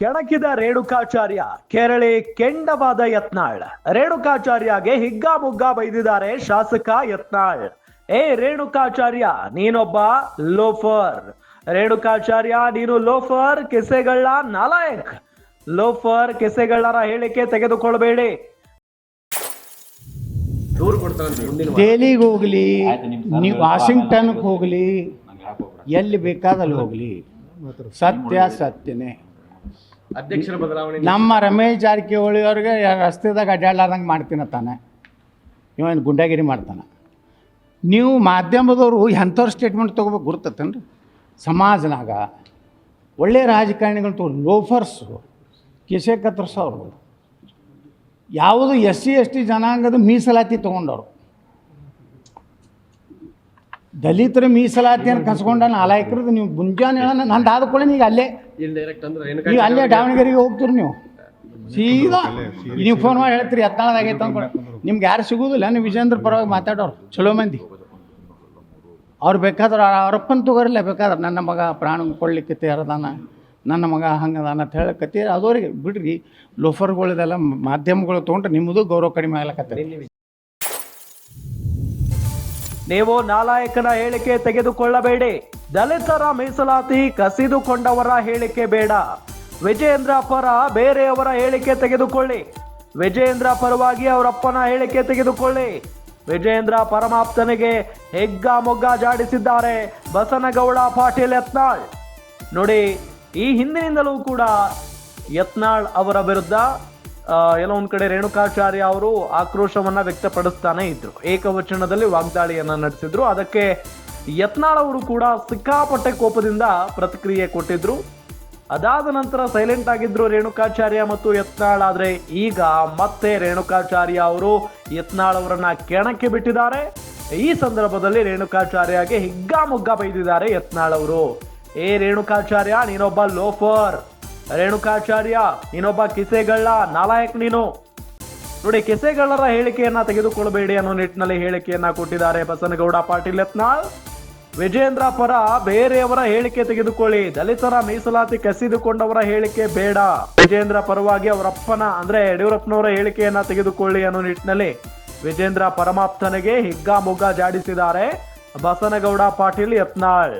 ಕೆಣಕಿದ ರೇಣುಕಾಚಾರ್ಯ ಕೇರಳಿ ಕೆಂಡವಾದ ಯತ್ನಾಳ್. ರೇಣುಕಾಚಾರ್ಯಗೆ ಹಿಗ್ಗಾಮುಗ್ಗಾ ಬೈದಿದ್ದಾರೆ ಶಾಸಕ ಯತ್ನಾಳ್. ಏ ರೇಣುಕಾಚಾರ್ಯ ನೀನೊಬ್ಬ ಲೋಫರ್. ರೇಣುಕಾಚಾರ್ಯ ನೀನು ಲೋಫರ್ ಕೆಸೆಗಳ ನಾಲಾಯಕ್. ಲೋಫರ್ ಕೆಸೆಗಳರ ಹೇಳಿಕೆ ತೆಗೆದುಕೊಳ್ಬೇಡಿ. ದೆಹಲಿಗೆ ಹೋಗ್ಲಿ ನೀವು ವಾಷಿಂಗ್ಟನ್ಗೆ ಹೋಗ್ಲಿ. ಎಲ್ಲಿ ಬೇಕಾದಲ್ಲಿ ಹೋಗ್ಲಿ. ಸತ್ಯ ಸತ್ಯನೇ. ಅಧ್ಯಕ್ಷರ ಬದಲಾವಣೆ ನಮ್ಮ ರಮೇಶ್ ಜಾರಕಿಹೊಳಿ ಅವ್ರಿಗೆ ರಸ್ತೆದಾಗ ಅಡ್ಡಾಡ್ಲಾರ್ದಂಗೆ ಮಾಡ್ತೀನ ತಾನೆ ಇವನು ಗುಂಡಾಗಿರಿ ಮಾಡ್ತಾನೆ. ನೀವು ಮಾಧ್ಯಮದವರು ಎಂಥವ್ರು ಸ್ಟೇಟ್ಮೆಂಟ್ ತೊಗೋಬೇಕು ಗುರ್ತತೇನ್ರಿ? ಸಮಾಜನಾಗ ಒಳ್ಳೆಯ ರಾಜಕಾರಣಿಗಳು ತೋರಿ ಲೋಫರ್ಸು ಕಿಸೆ ಕತ್ತರಿಸೋರು ಯಾವುದು ಎಸ್ ಸಿ ಎಸ್ ಟಿ ಜನಾಂಗದ ಮೀಸಲಾತಿ ತೊಗೊಂಡವ್ರು. ದಲಿತರ ಅಂತ ಕಸ್ಕೊಂಡ ನಾಲ್ಕರದ್ದು ನೀವು ಮುಂಜಾನೆ ಹೇಳ ನಂದು ಆದ ಕೂಡ ಈಗ ಅಲ್ಲೇ. ನೀವು ಅಂದ್ರೆ ಅಲ್ಲೇ ದಾವಣಗೆರೆಗೆ ಹೋಗ್ತೀರಿ ನೀವು. ಸೀದಾ ನೀವು ಫೋನ್ ಮಾಡಿ ಹೇಳ್ತೀರಿ ಎತ್ತಾಳದಾಗೈತೆ ಅಂದ್ಕೊಂಡು ನಿಮ್ಗೆ ಯಾರು ಸಿಗೋದಿಲ್ಲ ನೀವು ವಿಜೇಂದ್ರ ಪರವಾಗಿ ಮಾತಾಡೋರು. ಚಲೋ ಮಂದಿ. ಅವ್ರು ಬೇಕಾದ್ರೆ ಅವ್ರಪ್ಪನ ತಗೋರಿಲ್ಲ ಬೇಕಾದ್ರೆ ನನ್ನ ಮಗ ಪ್ರಾಣ ಕೊಡ್ಲಿಕ್ಕೆ ತೇರದಾನ ನನ್ನ ಮಗ ಹಂಗದಾನ ಅಂತ ಹೇಳಕತ್ತಿ ಅದವ್ರಿಗೆ ಬಿಡ್ರಿ ಲೋಫರ್ಗಳದೆಲ್ಲ ಮಾಧ್ಯಮಗಳು ತೊಗೊಂಡ್ರೆ ನಿಮ್ಮದು ಗೌರವ ಕಡಿಮೆ ಆಗ್ಲಕತ್ತೀರಿ ನೀವು ನಾಲಾಯಕನ ಹೇಳಿಕೆ ತೆಗೆದುಕೊಳ್ಳಬೇಡಿ. ದಲಿತರ ಮೀಸಲಾತಿ ಕಸಿದುಕೊಂಡವರ ಹೇಳಿಕೆ ಬೇಡ. ವಿಜಯೇಂದ್ರ ಪರ ಬೇರೆಯವರ ಹೇಳಿಕೆ ತೆಗೆದುಕೊಳ್ಳಿ. ವಿಜಯೇಂದ್ರ ಪರವಾಗಿ ಅವರಪ್ಪನ ಹೇಳಿಕೆ ತೆಗೆದುಕೊಳ್ಳಿ. ವಿಜೇಂದ್ರ ಪರಮಾಪ್ತನಿಗೆ ಹೆಗ್ಗ ಮೊಗ್ಗ ಜಾಡಿಸಿದ್ದಾರೆ ಬಸನಗೌಡ ಪಾಟೀಲ್ ಯತ್ನಾಳ್. ನೋಡಿ, ಈ ಹಿಂದಿನಿಂದಲೂ ಕೂಡ ಯತ್ನಾಳ್ ಅವರ ವಿರುದ್ಧ ಎಲ್ಲೋ ಒಂದ್ ಕಡೆ ರೇಣುಕಾಚಾರ್ಯ ಅವರು ಆಕ್ರೋಶವನ್ನ ವ್ಯಕ್ತಪಡಿಸ್ತಾನೆ ಇದ್ರು. ಏಕವಚನದಲ್ಲಿ ವಾಗ್ದಾಳಿಯನ್ನ ನಡೆಸಿದ್ರು. ಅದಕ್ಕೆ ಯತ್ನಾಳ್ ಅವರು ಕೂಡ ಸಿಕ್ಕಾಪಟ್ಟೆ ಕೋಪದಿಂದ ಪ್ರತಿಕ್ರಿಯೆ ಕೊಟ್ಟಿದ್ರು. ಅದಾದ ನಂತರ ಸೈಲೆಂಟ್ ಆಗಿದ್ರು ರೇಣುಕಾಚಾರ್ಯ ಮತ್ತು ಯತ್ನಾಳ್. ಆದ್ರೆ ಈಗ ಮತ್ತೆ ರೇಣುಕಾಚಾರ್ಯ ಅವರು ಯತ್ನಾಳ್ ಅವರನ್ನ ಕೆಣಕ್ಕೆ ಬಿಟ್ಟಿದ್ದಾರೆ. ಈ ಸಂದರ್ಭದಲ್ಲಿ ರೇಣುಕಾಚಾರ್ಯಗೆ ಹಿಗ್ಗಾಮುಗ್ಗ ಬೈದಿದ್ದಾರೆ ಯತ್ನಾಳ್ ಅವರು. ಏ ರೇಣುಕಾಚಾರ್ಯ, ನೀನೊಬ್ಬ ಲೋಫರ್ ರೇಣುಕಾಚಾರ್ಯ, ನೀನೊಬ್ಬ ಕಿಸೆಗಳ್ಳ, ನಾಲಾಯಕ್ ನೀನು. ನೋಡಿ ಕೆಸೆಗಳರ ಹೇಳಿಕೆಯನ್ನ ತೆಗೆದುಕೊಳ್ಳಬೇಡಿ ಅನ್ನೋ ನಿಟ್ಟಿನಲ್ಲಿ ಹೇಳಿಕೆಯನ್ನ ಕೊಟ್ಟಿದ್ದಾರೆ ಬಸನಗೌಡ ಪಾಟೀಲ್ ಯತ್ನಾಳ್. ವಿಜೇಂದ್ರ ಪರ ಬೇರೆಯವರ ಹೇಳಿಕೆ ತೆಗೆದುಕೊಳ್ಳಿ. ದಲಿತರ ಮೀಸಲಾತಿ ಕಸಿದುಕೊಂಡವರ ಹೇಳಿಕೆ ಬೇಡ. ವಿಜೇಂದ್ರ ಪರವಾಗಿ ಅವರಪ್ಪನ, ಅಂದ್ರೆ ಯಡಿಯೂರಪ್ಪನವರ ಹೇಳಿಕೆಯನ್ನ ತೆಗೆದುಕೊಳ್ಳಿ ಅನ್ನೋ ನಿಟ್ಟಿನಲ್ಲಿ ವಿಜೇಂದ್ರ ಪರಮಾಪ್ತನಿಗೆ ಹಿಗ್ಗಾಮುಗ್ಗ ಜಾಡಿಸಿದ್ದಾರೆ ಬಸನಗೌಡ ಪಾಟೀಲ್ ಯತ್ನಾಳ್.